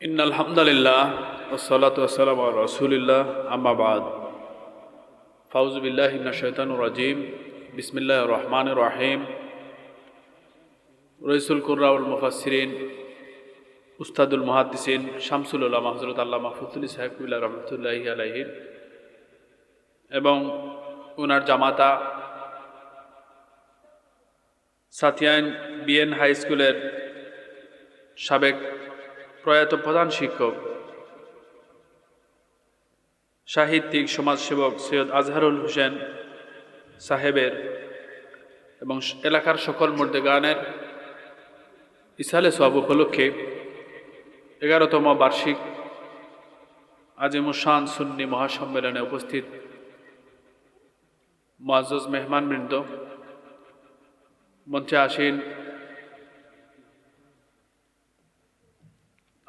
In আলহামদুলিল্লাহ ওসলাতাম রসুলিল্লাহ আম্মাবাদ ফাউজবিল্লাহ ইবনা শৈতানুর রাজিম বিসমিল্লাহ রহমান রাহিম রইসুল কুর্রাউল মুফাসরিন উস্তাদুল মহাদিসিন শামসুল উল্লাহ হজরত আল্লাহ মাহফুদুল্লি সাহেবুল্লাহ রহমতুল্লাহি আলাহির এবং ওনার জামাতা সাতিয়ান বিএন হাই স্কুলের সাবেক প্রয়াত প্রধান শিক্ষক, সাহিত্যিক, সমাজসেবক সৈয়দ আজহারুল হোসেন সাহেবের এবং এলাকার সকল মধ্যে গানের ইসালে সব উপলক্ষে এগারোতম বার্ষিক আজিমুসান সুন্নি মহাসম্মেলনে উপস্থিত মোয়াজ মেহমানবৃন্দ মঞ্চে আসীন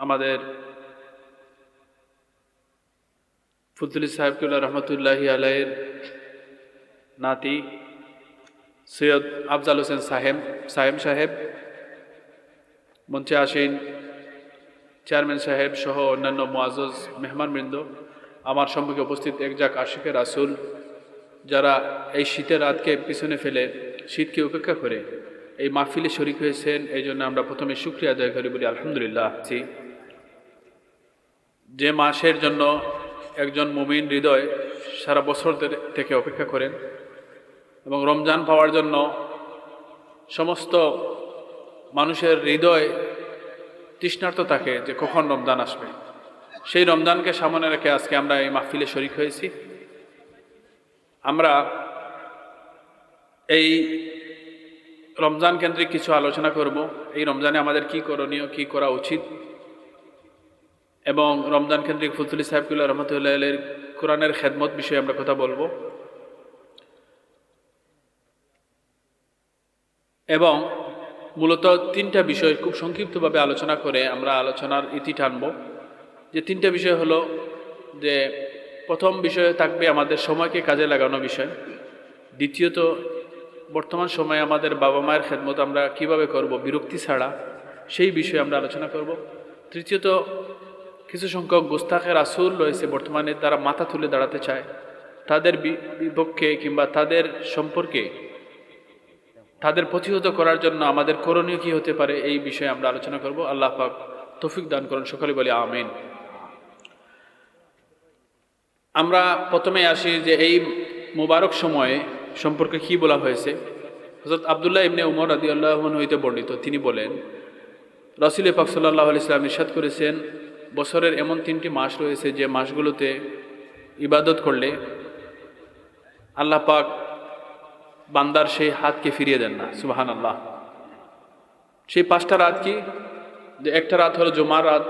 আমাদের ফুতুলি সাহেবকুল্লাহ রহমতুল্লাহি আলাইয়ের নাতি সৈয়দ আফজাল হোসেন সাহেব সাহেব সাহেব, মঞ্চে আসীন চেয়ারম্যান সাহেব সহ অন্যান্য মোয়াজ মেহমানবৃন্দ। আমার সম্মুখে উপস্থিত একজাক আশিকের রাসুল, যারা এই শীতের রাতকে পিছনে ফেলে শীতকে উপেক্ষা করে এই মাহফিলে শরিক হয়েছেন এই জন্য আমরা প্রথমে শুক্রিয়া আদায় করি বলি আলহামদুলিল্লাহ। আছি যে মাসের জন্য একজন মুমিন হৃদয় সারা বছর থেকে অপেক্ষা করেন এবং রমজান পাওয়ার জন্য সমস্ত মানুষের হৃদয় তৃষ্ণার্ত থাকে যে কখন রমজান আসবে। সেই রমজানকে সামনে রেখে আজকে আমরা এই মাহফিলে শরিক হয়েছি। আমরা এই রমজান কেন্দ্রিক কিছু আলোচনা করব। এই রমজানে আমাদের কি করণীয়, কি করা উচিত? এবং রমজান কেন্দ্রিক ফুলতুলি সাহেবকুল্লাহ রহমতুল্লাহ কোরআনের খেদমত বিষয়ে আমরা কথা বলব। এবং মূলত তিনটা বিষয় খুব সংক্ষিপ্তভাবে আলোচনা করে আমরা আলোচনার ইতি টানব। যে তিনটা বিষয় হলো যে প্রথম বিষয় থাকবে আমাদের সময়কে কাজে লাগানো বিষয়। দ্বিতীয়ত, বর্তমান সময়ে আমাদের বাবা মায়ের খেদমত আমরা কীভাবে করব, বিরক্তি ছাড়া সেই বিষয়ে আমরা আলোচনা করব। তৃতীয়ত কিছু সংখ্যক গোস্তাখের আসুল রয়েছে বর্তমানে, তারা মাথা তুলে দাঁড়াতে চায়। তাদের বিপক্ষে কিংবা তাদের সম্পর্কে, তাদের প্রতিহত করার জন্য আমাদের করণীয় কি হতে পারে এই বিষয়ে আমরা আলোচনা করব। আল্লাহ পাক তৌফিক দান করুন সকলে বলি আমিন। আমরা প্রথমে আসি যে এই মুবারক সময়ে সম্পর্কে কি বলা হয়েছে। হজরত আবদুল্লাহ ইবনে উমর আদি আল্লাহ হইতে বর্ণিত, তিনি বলেন, রসুল পাক সাল্লাহ আলি ইসলাম ইরশাদ করেছেন বছরের এমন তিনটি মাস রয়েছে যে মাসগুলোতে ইবাদত করলে আল্লাহ পাক বান্দার সেই হাতকে ফিরিয়ে দেন না সুবাহান আল্লাহ সেই পাঁচটা রাত কি? যে একটা রাত হলো জুমার রাত,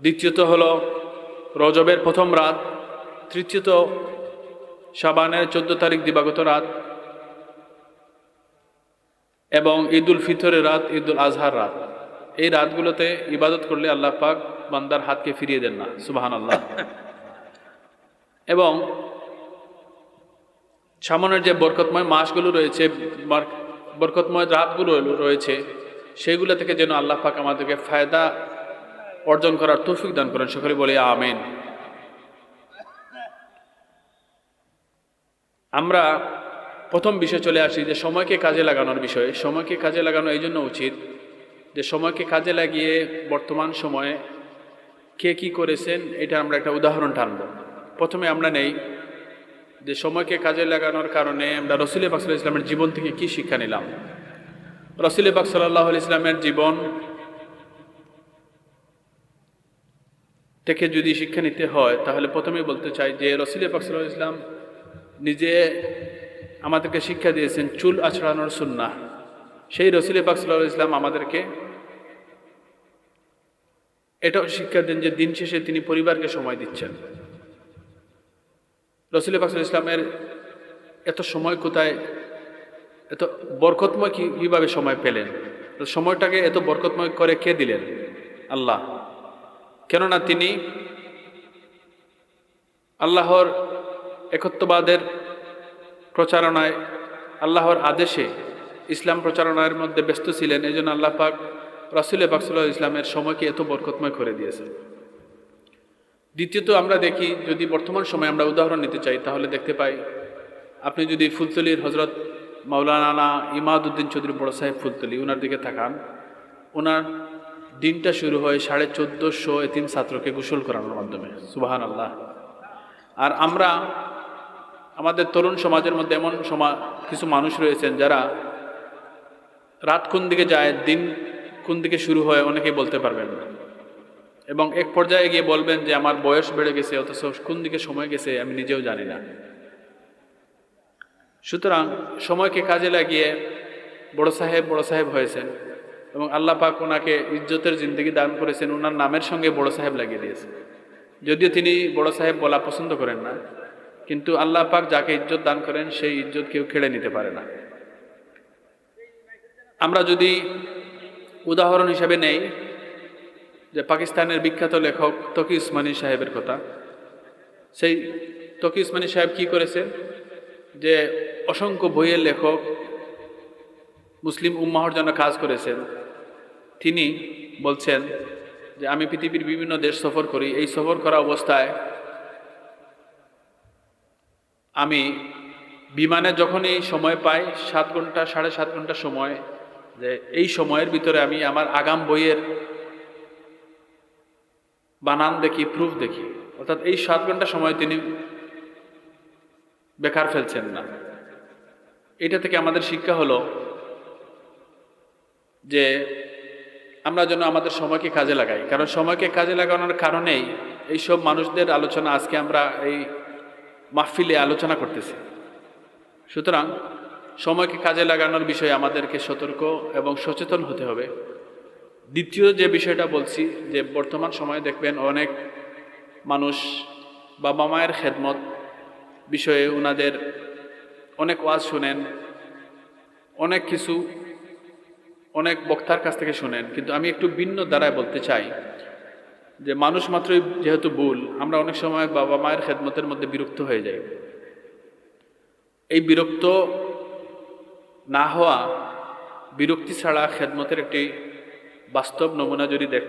দ্বিতীয়ত হলো রজবের প্রথম রাত, তৃতীয়ত শাবানের চোদ্দ তারিখ দিবাগত রাত এবং ঈদুল ফিতরের রাত, ঈদুল আজহার রাত। এই রাতগুলোতে ইবাদত করলে আল্লাহ পাক বান্দার হাতকে ফিরিয়ে দেন না সুবাহান আল্লাহ এবং সামনের যে বরকতময় মাসগুলো রয়েছে বরকতময় রাতগুলো রয়েছে, সেগুলো থেকে যেন আল্লাহ পাক আমাদেরকে ফায়দা অর্জন করার তৌফিক দান করেন। সকলে বলে আমেন। আমরা প্রথম বিষয় চলে আসি যে সময়কে কাজে লাগানোর বিষয়ে। সময়কে কাজে লাগানো এই জন্য উচিত যে সময়কে কাজে লাগিয়ে বর্তমান সময়ে কে কি করেছেন, এটা আমরা একটা উদাহরণ টানব। প্রথমে আমরা নেই যে সময়কে কাজে লাগানোর কারণে আমরা রসুল পাক ইসলামের জীবন থেকে কি শিক্ষা নিলাম। রসুল পাক সাল্লাহ ইসলামের জীবন থেকে যদি শিক্ষা নিতে হয়, তাহলে প্রথমেই বলতে চাই যে রসুল পাক সাল্লাহ ইসলাম নিজে আমাদেরকে শিক্ষা দিয়েছেন চুল আছড়ানোর সুন্না সেই রসুল পাক সাল্লাহ ইসলাম আমাদেরকে এটাও শিক্ষা দেন যে দিন শেষে তিনি পরিবারকে সময় দিচ্ছেন। রসুল পাকসুল ইসলামের এত সময় কোথায়, এত বরকতময় কীভাবে সময় পেলেন? সময়টাকে এত বরকতময় করে কে দিলেন? আল্লাহ। কেননা তিনি আল্লাহর একত্ববাদের প্রচারণায়, আল্লাহর আদেশে ইসলাম প্রচারণার মধ্যে ব্যস্ত ছিলেন। এই জন্য আল্লাহ পাক রাসুল বাকসুল্লাহ ইসলামের সময়কে এত বরকতময় করে দিয়েছে দ্বিতীয়ত আমরা দেখি, যদি বর্তমান সময়ে আমরা উদাহরণ নিতে চাই, তাহলে দেখতে পাই, আপনি যদি ফুলতলির হজরত মাওলানা ইমাদউদ্দিন চৌধুরী বড় সাহেব ফুলতলি ওনার দিকে তাকান ওনার দিনটা শুরু হয় সাড়ে চোদ্দোশো এতিম ছাত্রকে গোসল করানোর মাধ্যমে সুবাহান আল্লাহ আর আমরা, আমাদের তরুণ সমাজের মধ্যে এমন সমা, কিছু মানুষ রয়েছেন যারা রাত কোন দিকে যায়, দিন কোন দিকে শুরু হয় অনেকেই বলতে পারবেন না। এবং এক পর্যায়ে গিয়ে বলবেন যে, আমার বয়স বেড়ে গেছে, অথচ কোন দিকে সময় গেছে আমি নিজেও জানি না। সুতরাং সময়কে কাজে লাগিয়ে বড় সাহেব বড় সাহেব হয়েছেন এবং আল্লাহ পাক ওনাকে ইজ্জতের জিন্দগি দান করেছেন, ওনার নামের সঙ্গে বড় সাহেব লাগিয়ে দিয়েছে যদিও তিনি বড় সাহেব বলা পছন্দ করেন না, কিন্তু আল্লাহ পাক যাকে ইজ্জত দান করেন, সেই ইজ্জত কেউ খেড়ে নিতে পারে না। আমরা যদি উদাহরণ হিসাবে নেই যে পাকিস্তানের বিখ্যাত লেখক তকি উসমানী সাহেবের কথা। সেই তকি উসমানী সাহেব কি করেছেন যে অসংখ্য বইয়ের লেখক মুসলিম উম্মাহর জন্য কাজ করেছেন। তিনি বলছেন যে, আমি পৃথিবীর বিভিন্ন দেশ সফর করি। এই সফর করা অবস্থায় আমি বিমানে যখনই সময় পাই, সাত ঘণ্টা, সাড়ে সাত ঘণ্টা সময় যে এই সময়ের ভিতরে আমি আমার আগাম বইয়ের বানান দেখি প্রুফ দেখি। অর্থাৎ এই সাত ঘণ্টা সময় তিনি বেকার ফেলছেন না। এটা থেকে আমাদের শিক্ষা হলো যে আমরা যেন আমাদের সময়কে কাজে লাগাই। কারণ সময়কে কাজে লাগানোর কারণেই এইসব মানুষদের আলোচনা আজকে আমরা এই মাহফিলে আলোচনা করতেছি। সুতরাং সময়কে কাজে লাগানোর বিষয়ে আমাদেরকে সতর্ক এবং সচেতন হতে হবে। দ্বিতীয় যে বিষয়টা বলছি, যে বর্তমান সময়ে দেখবেন অনেক মানুষ বাবা মায়ের খেদমত বিষয়ে ওনাদের অনেক ওয়াজ শুনেন, অনেক কিছু অনেক বক্তার কাছ থেকে শুনেন। কিন্তু আমি একটু ভিন্ন দ্বারায় বলতে চাই, যে মানুষ মাত্রই যেহেতু ভুল, আমরা অনেক সময় বাবা মায়ের খেদমতের মধ্যে বিরক্ত হয়ে যাই। এই বিরক্ত না হওয়া বিরক্তি ছাড়া খেদমতের একটি বাস্তব নমুনা যদি দেখ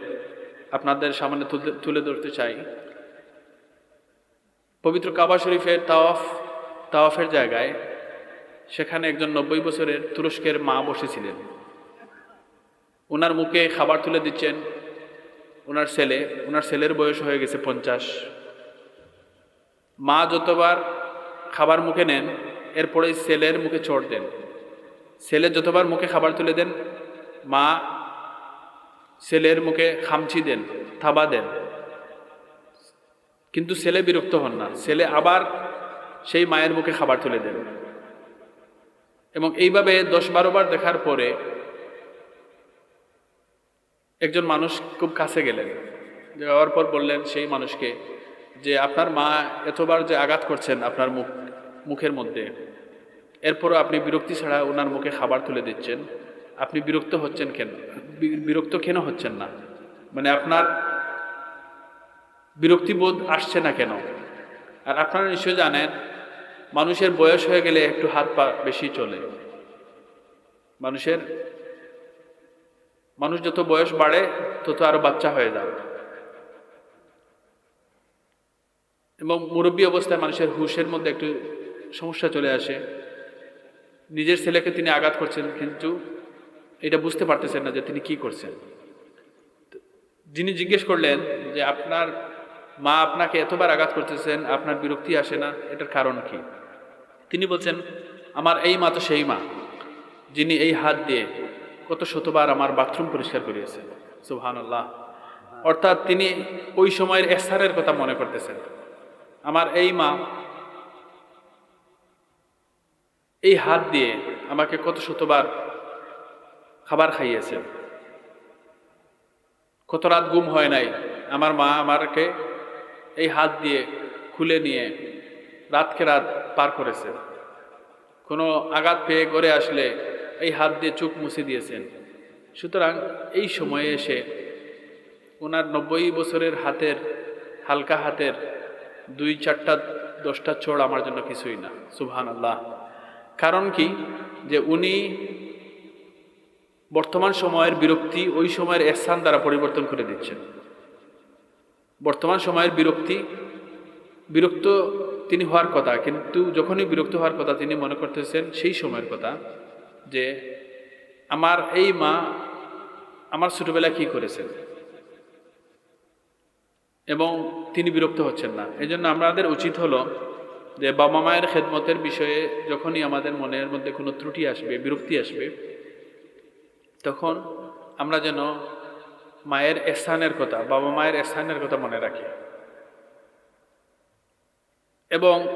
আপনাদের সামনে তুলে তুলে ধরতে চাই। পবিত্র কাবা শরীফের তাওয়াফ তাওয়াফের জায়গায় সেখানে একজন নব্বই বছরের তুরস্কের মা বসেছিলেন। ওনার মুখে খাবার তুলে দিচ্ছেন। ওনার ছেলে ওনার ছেলের বয়স হয়ে গেছে পঞ্চাশ। মা যতবার খাবার মুখে নেন এরপরে ছেলের মুখে চড় দেন। ছেলে যতবার মুখে খাবার তুলে দেন, মা ছেলের মুখে খামচি দেন, থাবা দেন। কিন্তু ছেলে বিরক্ত হন না, ছেলে আবার সেই মায়ের মুখে খাবার তুলে দেন। এবং এইভাবে দশ বারো বার দেখার পরে একজন মানুষ খুব কাছে গেলেন। যাওয়ার পর বললেন, সেই মানুষকে যে, আপনার মা এতবার যে আঘাত করছেন আপনার মুখ, মুখের মধ্যে এরপরও আপনি বিরক্তি ছাড়া ওনার মুখে খাবার তুলে দিচ্ছেন। আপনি বিরক্ত হচ্ছেন কেন? বিরক্ত কেন হচ্ছেন না? মানে আপনার বিরক্তিবোধ আসছে না কেন? আর আপনারা নিশ্চয় জানেন, মানুষের বয়স হয়ে গেলে একটু হাত পা বেশি চলে। মানুষের, মানুষ যত বয়স বাড়ে, তত আরও বাচ্চা হয়ে যাবে এবং মুরব্বী অবস্থায় মানুষের হুশের মধ্যে একটু সমস্যা চলে আসে। নিজের ছেলেকে তিনি আঘাত করছেন, কিন্তু এটা বুঝতে পারতেছেন না যে তিনি কি করছেন। যিনি জিজ্ঞেস করলেন যে আপনার মা আপনাকে এতবার আঘাত করতেছেন, আপনার বিরক্তি আসে না, এটার কারণ কি? তিনি বলছেন, আমার এই মা তো সেই মা, যিনি এই হাত দিয়ে কত শতবার আমার বাথরুম পরিষ্কার করিয়েছেন। সুহান আল্লাহ অর্থাৎ তিনি ওই সময়ের এসারের কথা মনে করতেছেন। আমার এই মা এই হাত দিয়ে আমাকে কত শতবার খাবার খাইয়েছেন। কত রাত গুম হয় নাই, আমার মা আমারকে এই হাত দিয়ে খুলে নিয়ে রাতকে রাত পার করেছে। কোনো আঘাত পেয়ে ঘরে আসলে এই হাত দিয়ে চোখ মুছে দিয়েছেন। সুতরাং এই সময়ে এসে ওনার নব্বই বছরের হাতের, হালকা হাতের দুই চারটা, দশটা চোড় আমার জন্য কিছুই না। সুবহান আল্লাহ কারণ কি? যে উনি বর্তমান সময়ের বিরক্তি ওই সময়ের স্থান দ্বারা পরিবর্তন করে দিচ্ছেন। বর্তমান সময়ের বিরক্তি, বিরক্ত তিনি হওয়ার কথা, কিন্তু যখনই বিরক্ত হওয়ার কথা তিনি মনে করতেছেন, সেই সময়ের কথা যে আমার এই মা আমার ছোটবেলায় কি করেছেন? এবং তিনি বিরক্ত হচ্ছেন না। এই জন্য আমাদের উচিত হলো যে বাবা মায়ের খেদমতের বিষয়ে যখনই আমাদের মনের মধ্যে কোনো ত্রুটি আসবে, বিরক্তি আসবে, তখন আমরা যেন মায়ের স্থানের কথা, বাবা মায়ের স্থানের কথা মনে রাখি। এবং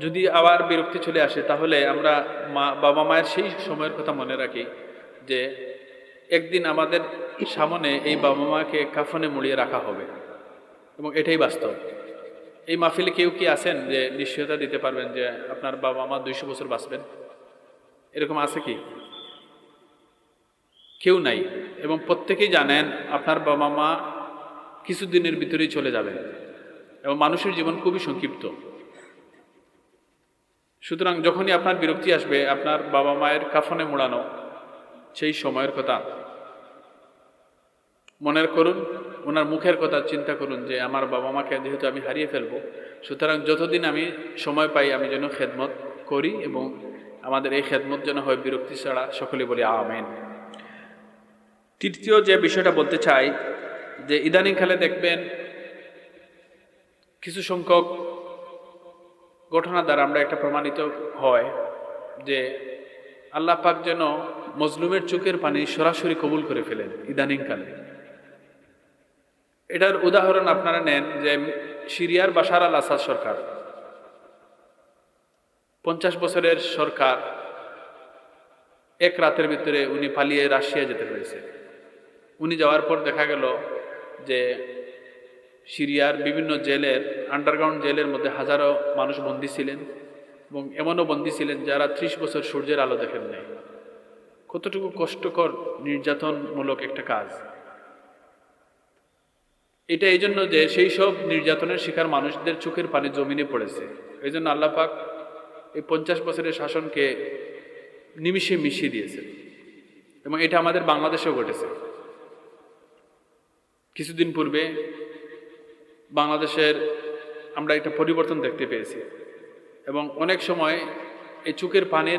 যদি আবার বিরক্তি চলে আসে, তাহলে আমরা মা, বাবা মায়ের সেই সময়ের কথা মনে রাখি যে একদিন আমাদের সামনে এই বাবা মাকে কাফনে মুড়িয়ে রাখা হবে। এবং এটাই বাস্তব। এই মাহফিলে কেউ কি আছেন যে নিশ্চয়তা দিতে পারবেন যে আপনার বাবা মা দুইশো বছর বাঁচবেন? এরকম আছে কি? কেউ নাই। এবং প্রত্যেকেই জানেন আপনার বাবা মা কিছুদিনের ভিতরেই চলে যাবেন। এবং মানুষের জীবন খুবই সংক্ষিপ্ত। সুতরাং যখনই আপনার বিরক্তি আসবে, আপনার বাবা মায়ের কাফনে মোড়ানো সেই সময়ের কথা মনের করুন ওনার মুখের কথা চিন্তা করুন যে আমার বাবা মাকে যেহেতু আমি হারিয়ে ফেলব, সুতরাং যতদিন আমি সময় পাই আমি যেন খেদমত করি এবং আমাদের এই খেদমত যেন হয় বিরক্তি ছাড়া সকলে বলি আমেন। তৃতীয় যে বিষয়টা বলতে চাই, যে ইদানিংকালে দেখবেন কিছু সংখ্যক ঘটনা দ্বারা আমরা একটা প্রমাণিত হয় যে আল্লাহ পাক যেন মজলুমের চোখের পানি সরাসরি কবুল করে ফেলেন ইদানিংকালে এটার উদাহরণ আপনারা নেন যে সিরিয়ার বাশার আল আসাদ সরকার, পঞ্চাশ বছরের সরকার, এক রাতের ভিতরে উনি পালিয়ে রাশিয়া যেতে হয়েছে। উনি যাওয়ার পর দেখা গেল যে সিরিয়ার বিভিন্ন জেলের, আন্ডারগ্রাউন্ড জেলের মধ্যে হাজারো মানুষ বন্দী ছিলেন এবং এমনও বন্দী ছিলেন যারা ত্রিশ বছর সূর্যের আলো দেখেন নাই। কতটুকু কষ্টকর, নির্যাতনমূলক একটা কাজ। এটা এই জন্য যে সেই সব নির্যাতনের শিকার মানুষদের চোখের পানি জমিনে পড়েছে। এই জন্য আল্লাহ পাক এই পঞ্চাশ বছরের শাসনকে নিমিষে মিশিয়ে দিয়েছে। এবং এটা আমাদের বাংলাদেশেও ঘটেছে। কিছুদিন পূর্বে বাংলাদেশের আমরা একটা পরিবর্তন দেখতে পেয়েছি। এবং অনেক সময় এই চোখের পানির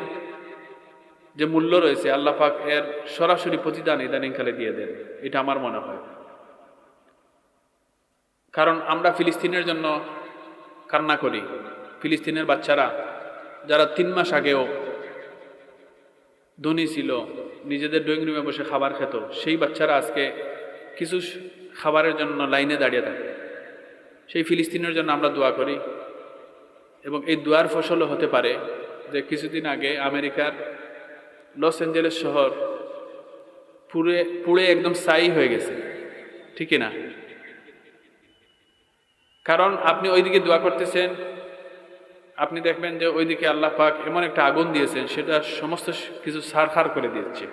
যে মূল্য রয়েছে, আল্লাহ পাক এর সরাসরি প্রতিদান ইদানিংকালে দিয়ে দেন। এটা আমার মনে হয়। কারণ আমরা ফিলিস্তিনের জন্য কান্না করি। ফিলিস্তিনের বাচ্চারা যারা তিন মাস আগেও ধনী ছিল, নিজেদের ড্রয়িং রুমে বসে খাবার খেত, সেই বাচ্চারা আজকে কিছু খাবারের জন্য লাইনে দাঁড়িয়ে থাকে। সেই ফিলিস্তিনের জন্য আমরা দোয়া করি এবং এই দোয়ার ফসলও হতে পারে যে কিছুদিন আগে আমেরিকার লস অ্যাঞ্জেলেস শহর পুড়ে পুড়ে একদম সাই হয়ে গেছে। ঠিক না? কারণ আপনি ওইদিকে দোয়া করতেছেন, আপনি দেখবেন যে ওইদিকে আল্লাহ পাক এমন একটা আগুন দিয়েছেন, সেটা সমস্ত কিছু সারখার করে দিচ্ছে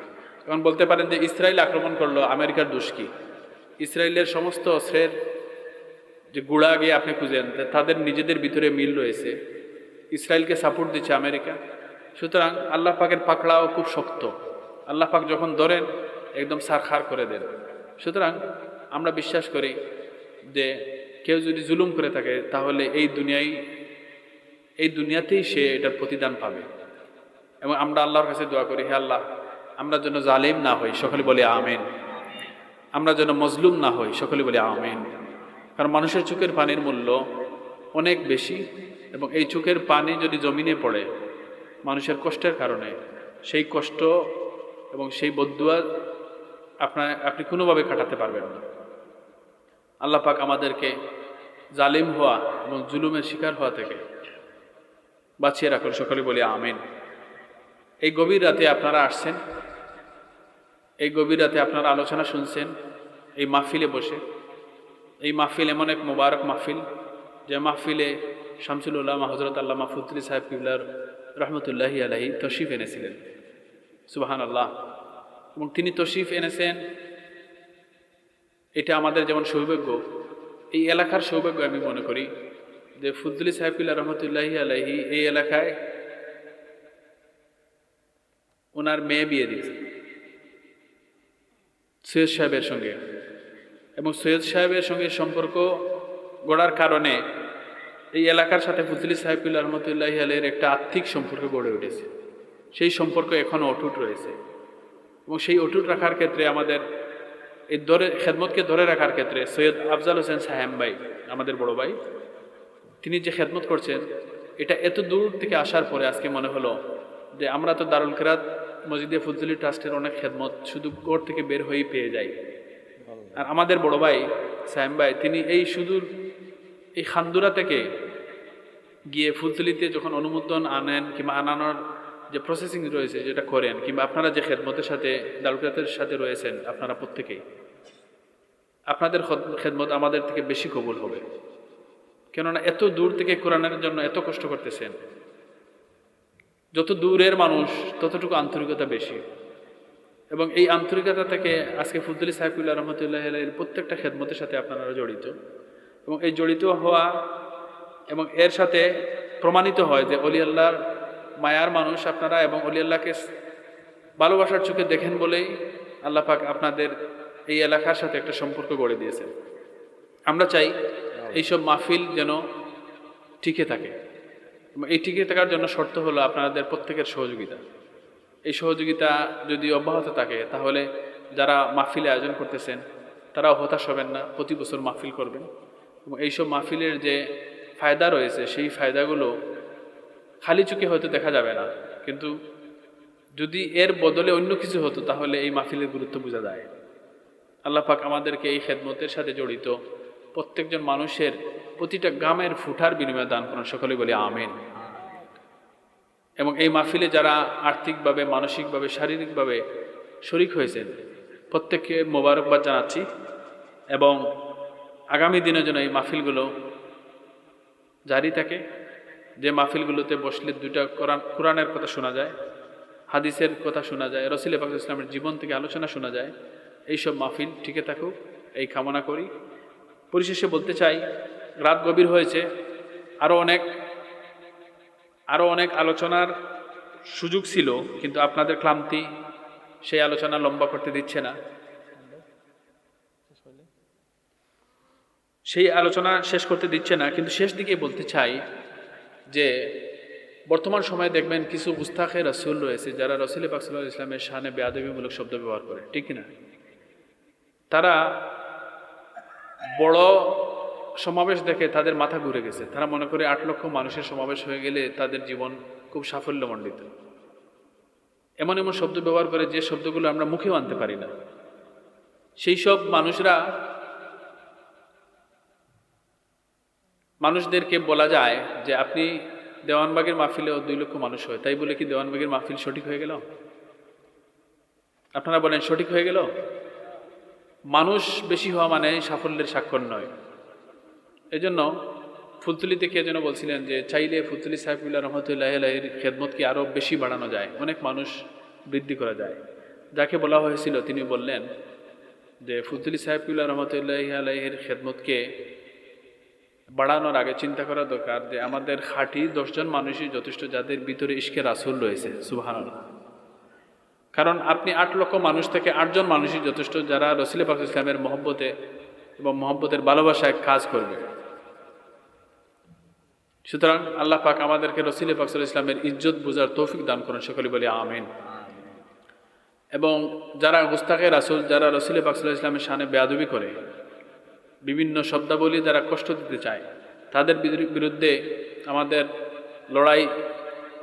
এখন বলতে পারেন যে ইসরায়েল আক্রমণ করল, আমেরিকার দোষ কি? ইসরায়েলের সমস্ত অস্ত্রের যে গুড়া গিয়ে আপনি খুঁজেন তাদের নিজেদের ভিতরে মিল রয়েছে। ইসরায়েলকে সাপোর্ট দিচ্ছে আমেরিকা। সুতরাং আল্লাহ পাকের পাকড়াও খুব শক্ত। আল্লাহ পাক যখন ধরেন, একদম সারখার করে দেন। সুতরাং আমরা বিশ্বাস করি যে কেউ যদি জুলুম করে থাকে, তাহলে এই দুনিয়ায়, এই দুনিয়াতেই সে এটার প্রতিদান পাবে। এবং আমরা আল্লাহর কাছে দোয়া করি, হে আল্লাহ, আমরা যেন জালিম না হই, সকলে বলে আমেন। আমরা যেন মজলুম না হই, সকলে বলে আমেন। কারণ মানুষের চোখের পানির মূল্য অনেক বেশি, এবং এই চোখের পানি যদি জমিনে পড়ে, মানুষের কষ্টের কারণে, সেই কষ্ট এবং সেই বদুয়া আপনার, আপনি কোনোভাবে কাটাতে পারবেন না। আল্লাহ পাক আমাদেরকে জালিম হওয়া এবং জুলুমের শিকার হওয়া থেকে বাঁচিয়ে রাখুন। সকলে বলি আমিন। এই গভীর রাতে আপনারা আসছেন, এই গভীর রাতে আপনারা আলোচনা শুনছেন, এই মাহফিলে বসে। এই মাহফিল এমন এক মোবারক মাহফিল, যে মাহফিলে শামসুল উল্লাহ হজরত আল্লাহ মাহফুদ্দিন সাহেব কিবলার রহমতুল্লাহি আলাহি তশিফ এনেছিলেন। সুবাহান আল্লাহ এবং তিনি তশিফ এনেছেন এটা আমাদের যেমন সৌভাগ্য, এই এলাকার সৌভাগ্য আমি মনে করি যে ফুদ্দুলি সাহেবুল্লাহ রহমতুল্লাহি আলাহি এই এলাকায় ওনার মেয়ে বিয়ে দিয়েছে, সৈয়দ সাহেবের সঙ্গে। এবং সৈয়দ সাহেবের সঙ্গে সম্পর্ক গড়ার কারণে এই এলাকার সাথে ফুতুলি সাহেবুল্লাহ রহমতুল্লাহ আলের একটা আর্থিক সম্পর্ক গড়ে উঠেছে। সেই সম্পর্ক এখনও অটুট রয়েছে। এবং সেই অটুট রাখার ক্ষেত্রে আমাদের এই ধরে, খেদমতকে ধরে রাখার ক্ষেত্রে সৈয়দ আফজাল হোসেন সাহেম ভাই, আমাদের বড় ভাই, তিনি যে খেদমত করছেন, এটা এত দূর থেকে আসার পরে আজকে মনে হলো যে আমরা তো দারুল কেরাত মসজিদে ফুজলি ট্রাস্টের অনেক খেদমত শুধু ঘর থেকে বের হয়েই পেয়ে যাই। আর আমাদের বড় ভাই সাহেম ভাই, তিনি এই সুদূর, এই খান্দুরা থেকে গিয়ে ফুলতলিতে যখন অনুমোদন আনেন কিংবা আনানোর যে প্রসেসিং রয়েছে, যেটা করেন, কিংবা আপনারা যে খেদমতের সাথে দারুলকেরাতের সাথে রয়েছেন, আপনারা প্রত্যেকেই, আপনাদের খেদমত আমাদের থেকে বেশি কবুল হবে। কেননা এত দূর থেকে কোরআনের জন্য এত কষ্ট করতেছেন। যত দূরের মানুষ, ততটুকু আন্তরিকতা বেশি। এবং এই আন্তরিকতা থেকে আজকে ফুদ্দুলি সাহেবুল্লাহ রহমতুল্লাহ এর প্রত্যেকটা খেদমতের সাথে আপনারা জড়িত। এবং এই জড়িত হওয়া এবং এর সাথে প্রমাণিত হয় যে অলি আল্লাহর মায়ার মানুষ আপনারা এবং অলি আল্লাহকে ভালোবাসার চোখে দেখেন বলেই আল্লাহ পাক আপনাদের এই এলাকার সাথে একটা সম্পর্ক গড়ে দিয়েছেন। আমরা চাই এইসব মাহফিল যেন টিকে থাকে। এই টিকে থাকার জন্য শর্ত হলো আপনাদের প্রত্যেকের সহযোগিতা। এই সহযোগিতা যদি অব্যাহত থাকে, তাহলে যারা মাহফিলে আয়োজন করতেছেন, তারাও হতাশ হবেন না, প্রতি বছর মাহফিল করবেন। এবং এইসব মাহফিলের যে ফায়দা রয়েছে, সেই ফায়দাগুলো খালি চোখে হয়তো দেখা যাবে না। কিন্তু যদি এর বদলে অন্য কিছু হতো, তাহলে এই মাহফিলের গুরুত্ব বোঝা যায়। আল্লাহ পাক আমাদেরকে এই খেদমতের সাথে জড়িত। প্রত্যেকজন মানুষের প্রতিটা গ্রামের ফুটার বিনিময়ে দান করেন। সকলে বলি আমেন। এবং এই মাহফিলে যারা আর্থিকভাবে, মানসিকভাবে, শারীরিকভাবে শরিক হয়েছেন, প্রত্যেককে মোবারকবাদ জানাচ্ছি। এবং আগামী দিনের জন্য এই মাহফিলগুলো জারি থাকে। যে মাহফিলগুলোতে বসলে দুইটা কোরআন, কোরআনের কথা শোনা যায়, হাদিসের কথা শোনা যায়, রসিল পাক ইসলামের জীবন থেকে আলোচনা শোনা যায়, এইসব মাহফিল টিকে থাকুক, এই কামনা করি। পরিশেষে বলতে চাই, রাত গভীর হয়েছে আরও অনেক আরও অনেক আলোচনার সুযোগ ছিল, কিন্তু আপনাদের ক্লান্তি সেই আলোচনা লম্বা করতে দিচ্ছে না। সেই আলোচনা শেষ করতে দিচ্ছে না, কিন্তু শেষ দিকে বলতে চাই যে বর্তমান সময়ে দেখবেন কিছু গুস্তাখে রসুল রয়েছে যারা রসুল পাকসাল ইসলামের শানে বেয়াদবিমূলক শব্দ ব্যবহার করে, ঠিক না তারা বড় সমাবেশ দেখে তাদের মাথা ঘুরে গেছে। তারা মনে করে আট লক্ষ মানুষের সমাবেশ হয়ে গেলে তাদের জীবন খুব সাফল্যমণ্ডিত। এমন এমন শব্দ ব্যবহার করে যে শব্দগুলো আমরা মুখেও আনতে পারি না। সেই সব মানুষরা মানুষদেরকে বলা যায় যে আপনি দেওয়ানবাগের মাহফিলেও দুই লক্ষ মানুষ হয়। তাই বলে কি দেওয়ানবাগের মাহফিল সঠিক হয়ে গেল? আপনারা বলেন, সঠিক হয়ে গেল? মানুষ বেশি হওয়া মানে সাফল্যের স্বাক্ষর নয়। এজন্য ফুলতুলিতে কে যেন বলছিলেন যে, চাইলে ফুলতুলি সাহেবুল্লাহ রহমতুল্লাহ আলাইয়ের খেদমতকে আরও বেশি বাড়ানো যায়? অনেক মানুষ বৃদ্ধি করা যায়। যাকে বলা হয়েছিল, তিনি বললেন যে, ফুলতুলি সাহেবুল্লাহ রহমতুল্লাহ আলাইয়ের খেদমতকে বাড়ানোর আগে চিন্তা করা দরকার যে আমাদের খাঁটি দশজন মানুষই যথেষ্ট যাদের ভিতরে ইস্কে রাসুল রয়েছে সুবাহান কারণ আপনি আট লক্ষ মানুষ থেকে আটজন মানুষই যথেষ্ট যারা রসিলে পাক ইসলামের মহব্বতে এবং মহব্বতের ভালোবাসায় কাজ করবে। সুতরাং আল্লাহ পাক আমাদেরকে রসিলে পাকসুল ইসলামের ইজ্জত বোঝার তৌফিক দান করেন, সকলে বলি আমিন। এবং যারা গুস্তাকে রাসুল, যারা রসিলে পাকসুল ইসলামের সামনে বেয়াদবি করে বিভিন্ন শব্দাবলী যারা কষ্ট দিতে চায়, তাদের বিরুদ্ধে আমাদের লড়াই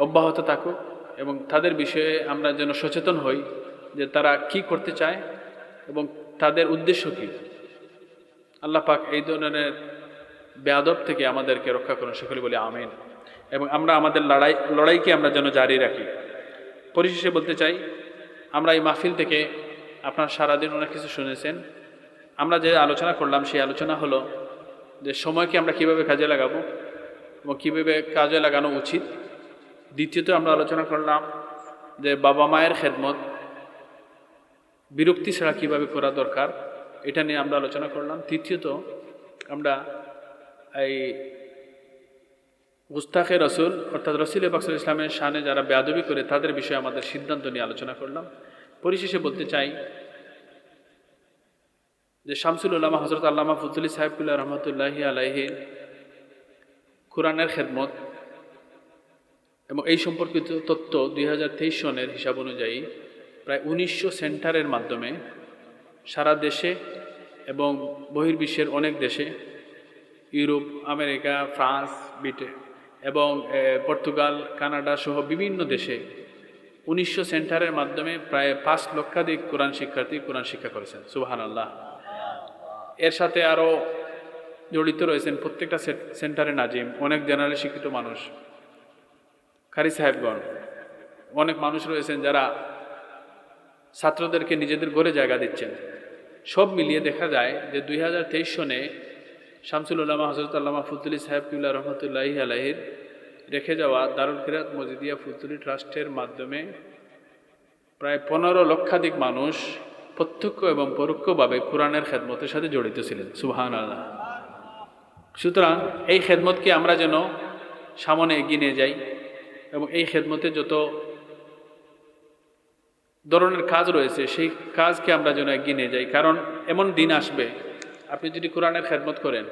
অব্যাহত থাকুক এবং তাদের বিষয়ে আমরা যেন সচেতন হই যে তারা কি করতে চায় এবং তাদের উদ্দেশ্য কী। আল্লাহ পাক এই ধরনের বেয়াদব থেকে আমাদেরকে রক্ষা করুন, সকলে বলে আমিন। এবং আমরা আমাদের লড়াই, লড়াইকে আমরা যেন জারি রাখি। পরিশেষে বলতে চাই, আমরা এই মাহফিল থেকে আপনার সারাদিন অনেক কিছু শুনেছেন। আমরা যে আলোচনা করলাম, সেই আলোচনা হলো যে সময়কে আমরা কীভাবে কাজে লাগাবো এবং কীভাবে কাজে লাগানো উচিত। দ্বিতীয়ত আমরা আলোচনা করলাম যে বাবা মায়ের খেদমত, বিরক্তি ছাড়া কীভাবে করা দরকার, এটা নিয়ে আমরা আলোচনা করলাম। তৃতীয়ত আমরা এই গুস্তাখে রসুল অর্থাৎ রসুল বাকসুল ইসলামের শানে যারা বেয়াদবি করে, তাদের বিষয়ে আমাদের সিদ্ধান্ত নিয়ে আলোচনা করলাম। পরিশেষে বলতে চাই যে শামসুল উল্লামা হজরত আল্লামা ফজলি সাহেবুল্লাহ রহমতুল্লাহি আলাইহি কোরআনের খেদমত এবং এই সম্পর্কিত তথ্য দুই হাজার তেইশ সনের হিসাব অনুযায়ী প্রায় উনিশশো সেন্টারের মাধ্যমে সারা দেশে এবং বহির্বিশ্বের অনেক দেশে, ইউরোপ, আমেরিকা, ফ্রান্স ব্রিটেন এবং পর্তুগাল, কানাডা সহ বিভিন্ন দেশে উনিশশো সেন্টারের মাধ্যমে প্রায় পাঁচ লক্ষাধিক কোরআন শিক্ষার্থী কোরআন শিক্ষা করেছেন। সুবাহান আল্লাহ এর সাথে আরও জড়িত রয়েছেন প্রত্যেকটা সেন্টারে নাজিম, অনেক জেনারেল শিক্ষিত মানুষ। খারি সাহেবগণ, অনেক মানুষ রয়েছেন যারা ছাত্রদেরকে নিজেদের ঘরে জায়গা দিচ্ছেন। সব মিলিয়ে দেখা যায় যে দুই হাজার তেইশ সনে শামসুল উল্লামা হজরত আল্লামা ফুতুলি সাহেবুল্লাহ রহমতুল্লাহি আলাহির রেখে যাওয়া দারুল কিরাত মজিদিয়া ফুতুলি ট্রাস্টের মাধ্যমে প্রায় পনেরো লক্ষাধিক মানুষ প্রত্যক্ষ এবং পরোক্ষভাবে কোরআনের খেদমতের সাথে জড়িত ছিলেন। সুবহান আল্লাহ সুতরাং এই খেদমতকে আমরা যেন সামনে এগিয়ে নিয়ে যাই এবং এই খেদমতে যত ধরনের কাজ রয়েছে, সেই কাজকে আমরা যেন এগিয়ে নিয়ে যাই। কারণ এমন দিন আসবে, আপনি যদি কোরআনের খেদমত করেন,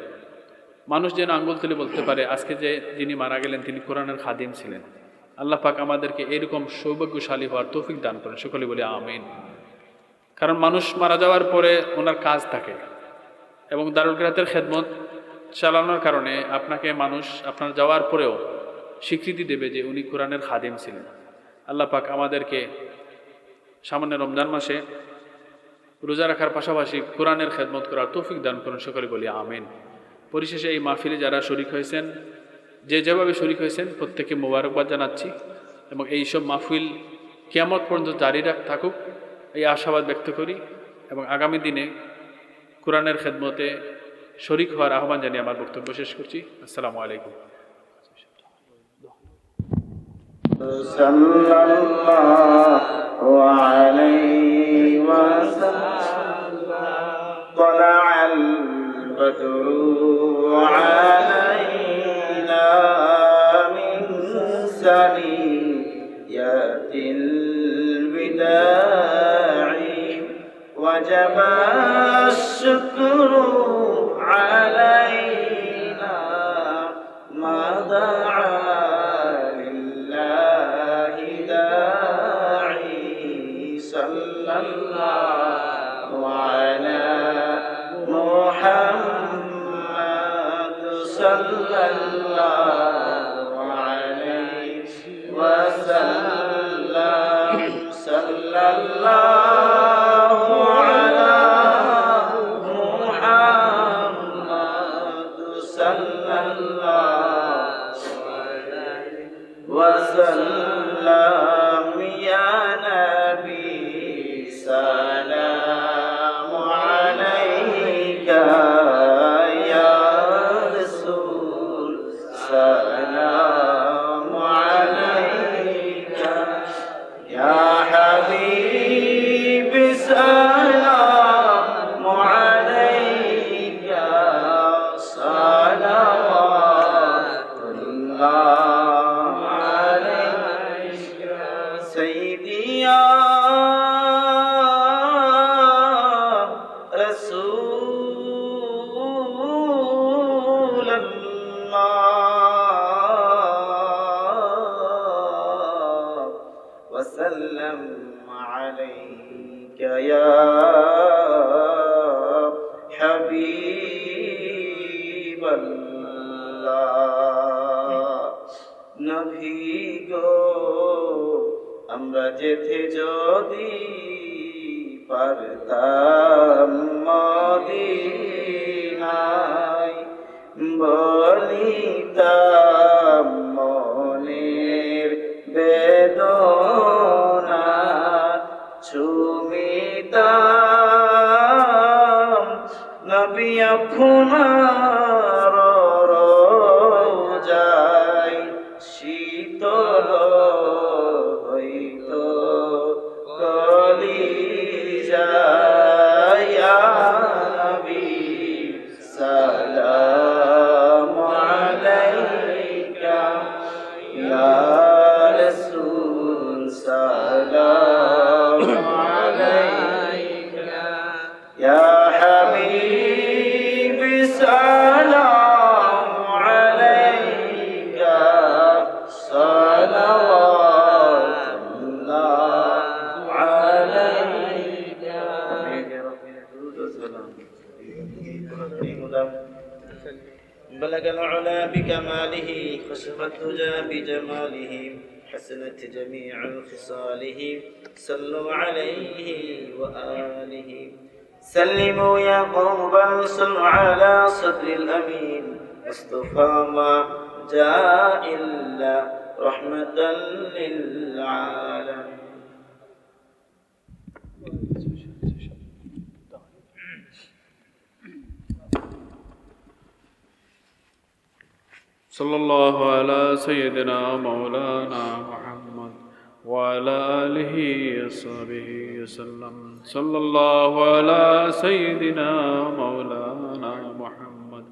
মানুষ যেন আঙ্গুল তুলে বলতে পারে, আজকে যে যিনি মারা গেলেন, তিনি কোরআনের খাদিম ছিলেন। আল্লাহ পাক আমাদেরকে এরকম সৌভাগ্যশালী হওয়ার তৌফিক দান করেন। সকলে বলি আমিন। কারণ মানুষ মারা যাওয়ার পরে ওনার কাজ থাকে এবং দারুল কিরাতের খেদমত চালানোর কারণে আপনাকে মানুষ আপনার যাওয়ার পরেও স্বীকৃতি দেবে যে উনি কোরআনের খাদিম ছিলেন। আল্লাহ পাক আমাদেরকে সামান্য রমজান মাসে রোজা রাখার পাশাপাশি কোরআনের খেদমত করার তৌফিক দান করুন, সকলে বলি আমিন। পরিশেষে এই মাহফিলে যারা শরিক হয়েছেন, যে যেভাবে শরিক হয়েছেন প্রত্যেকে মোবারকবাদ জানাচ্ছি এবং এই সব মাহফিল কিয়ামত পর্যন্ত জারি থাকুক। এই আশাবাদ ব্যক্ত করি এবং আগামী দিনে কোরআনের খেদমতে শরিক হওয়ার আহ্বান জানিয়ে আমার বক্তব্য শেষ করছি আসসালামু আলাইকুম صلى الله عليه وسلم طلع البدر علينا وجب الشكر الله عليه وسلم যেতে যদি রাসূল خصاله صلوا عليه وآله. سلموا يا قوم صلوا على صدر الأمين. مصطفى ما جاء إلا رحمة للعالمين. صلى الله على سيدنا مولانا محمد. وعلى آله وصحبه وسلم صلى الله على سيدنا مولانا محمد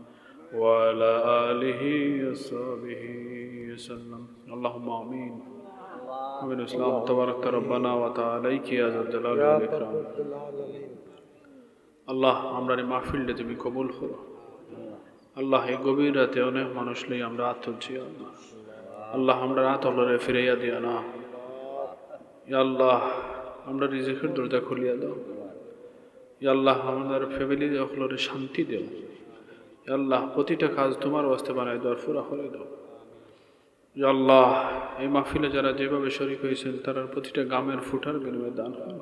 وعلى آله وصحبه وسلم اللهم آمين آمين الإسلام تبارك ربنا وتعاليك يا ذا الجلال والإكرام আল্লাহ আমরা এই মাহফিলটা তুমি কবুল করো আল্লাহ এই গভীর রাতে অনেক মানুষ লই আমরা হাত তুলছি আল্লাহ আল্লাহ আমরা রাত হলরে ফিরাইয়া দিও না ইয়া আল্লাহ আমরা রিজেকের দরজা খুলিয়া দাও। আল্লাহ আমাদের ফ্যামিলি হলরে শান্তি দেও। আল্লাহ প্রতিটা কাজ তোমার বাস্তে বানায় দেওয়ার ফুরা করে দাও। ইয়া আল্লাহ এই মাহফিলে যারা যেভাবে শরিক হয়েছেন তারা প্রতিটা গ্রামের ফুটার বিনিময়ে দান করো।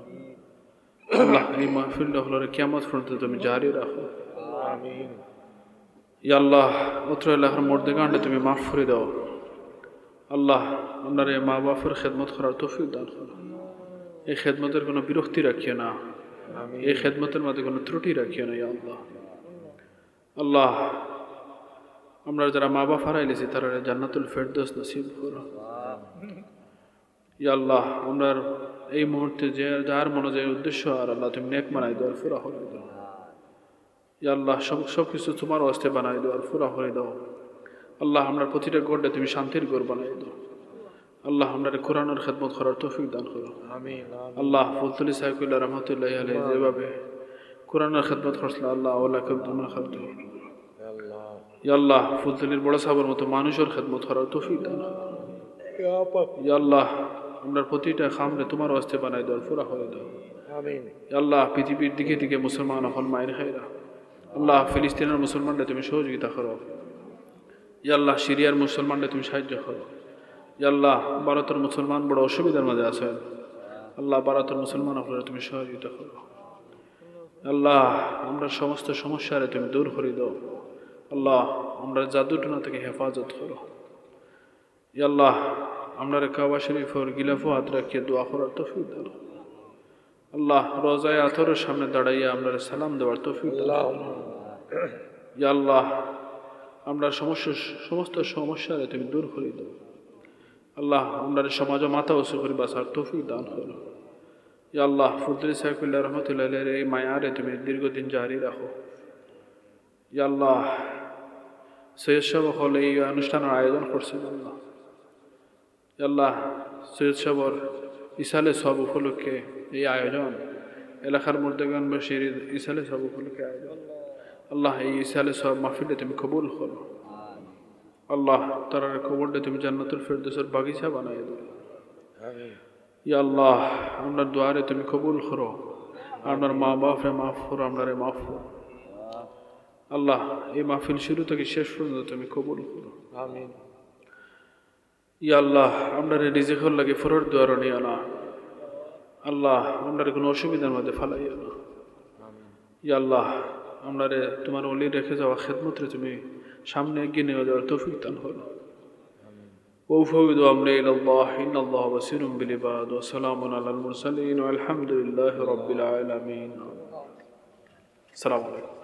আল্লাহ এই মাহফিলটা হলরে কেমন পর্যন্ত তুমি জারি রাখো। ইয়া আল্লাহ অত্র এলাকার মর্দেগান্ডে তুমি মাফ করে দাও। আল্লাহ আপনার এই মা বাপের খেদমত করার তৌফিক দান করো এই খেদমতের কোনো বিরক্তি রাখিও না। এই খেদমতের মধ্যে কোনো ত্রুটি রাখিও না ইয়া আল্লাহ। আল্লাহ আমরা যারা মা বাপ হারাইলেছি তারা জান্নাতুল ফেরদোস নসিব করো। ইয়া আল্লাহ আমরা এই মুহূর্তে যে যার মনে যে উদ্দেশ্য আর আল্লাহ তুমি নেক বানাই দেওয়ার ফুরা হয়ে দাও। ইয়া আল্লাহ সব সব কিছু তোমার হস্তে বানাই দাও আর ফুরা হয়ে দাও। আল্লাহ আমরা প্রতিটা গড়ে তুমি শান্তির গড় বানাই দাও। আল্লাহ আমরা কোরআনের খেদমত করার তৌফিক দান করো। আল্লাহ ফুলতুলি সাহেবুল্লাহ রহমতুল্লাহ আলাই যেভাবে কোরআনের খেদমত করছিল আল্লাহ আল্লাহ। কবদুল্লাহ খাদ্য আল্লাহ ফুলতুলির বড় সাহেবের মতো মানুষের খেদমত করার তৌফিক দান করো। আল্লাহ আমরা প্রতিটা খামরে তোমার হস্তে বানাই দাও আর ফুরা হয়ে দাও। আল্লাহ পৃথিবীর দিকে দিকে মুসলমান এখন মায়ের খাইরা আল্লাহ ফিলিস্তিনের মুসলমানরা তুমি সহযোগিতা করো। ইয়া আল্লাহ সিরিয়ার মুসলমানরা তুমি সাহায্য করো। ইয়া আল্লাহ ভারতের মুসলমান বড় অসুবিধার মাঝে আছেন আল্লাহ ভারতের মুসলমান আপনারা তুমি সহযোগিতা করো। আল্লাহ আমরা সমস্ত সমস্যারে তুমি দূর করে দাও। আল্লাহ আমরা জাদুটনা থেকে হেফাজত করো। ইয়া আল্লাহ আমরা কাবা শরীফর গিলাফও হাত রাখিয়ে দোয়া করার তৌফিক দাও। আল্লাহ রোজায় আথরের সামনে দাঁড়াইয়া আমরা সালাম দেওয়ার তৌফিক দাও। ইয়া আল্লাহ আমরা সমস্যা সমস্ত সমস্যারে তুমি দূর করে দাও। আল্লাহ, আমরা সমাজ মাথা উঁচু করি বাসার তৌফিক দান করো। ইয়া আল্লাহ, ফুদ্রি সাহেবুল্লাহ রহমতুল্লাহ এই মায়ারে তুমি দীর্ঘদিন জারি রাখো। ইয়া আল্লাহ সৈয়দ সাহেব হলে এই অনুষ্ঠানের আয়োজন করছেন আল্লাহ। আল্লাহ সৈয়দ সাহেবর ইসালে সব উপলক্ষে এই আয়োজন, এলাকার মধ্যে মুর্দেগানবাসীর ইসালে সব উপলক্ষে আয়োজন। আল্লাহ এই ইসালে সব মাহফিলে তুমি কবুল করো। আল্লাহ তার কবরটা তুমি জান্নাতুল ফেরদৌসের বাগিচা বানাই দাও। ইয়া আল্লাহ আপনার দুয়ারে তুমি কবুল করো। আপনার মা বাপরে মাফ করো আপনারে মাফ করো। আল্লাহ এই মাহফিল শুরু থেকে শেষ পর্যন্ত তুমি কবুল করো। ইয়া আল্লাহ আপনার রিজেকর লাগে ফরর দুয়ার নিয়ে না। আল্লাহ আপনার কোনো অসুবিধার মধ্যে ফালাইয়া না। ইয়া আল্লাহ আপনারে তোমার অলি রেখে যাওয়া খেদমতরে তুমি সামনে এগিয়ে নিয়ে যাওয়ার তৌফিক দান করো وأفوض أمري إلى الله إن الله بصير بالعباد وسلام على المرسلين والحمد لله رب العالمين السلام عليكم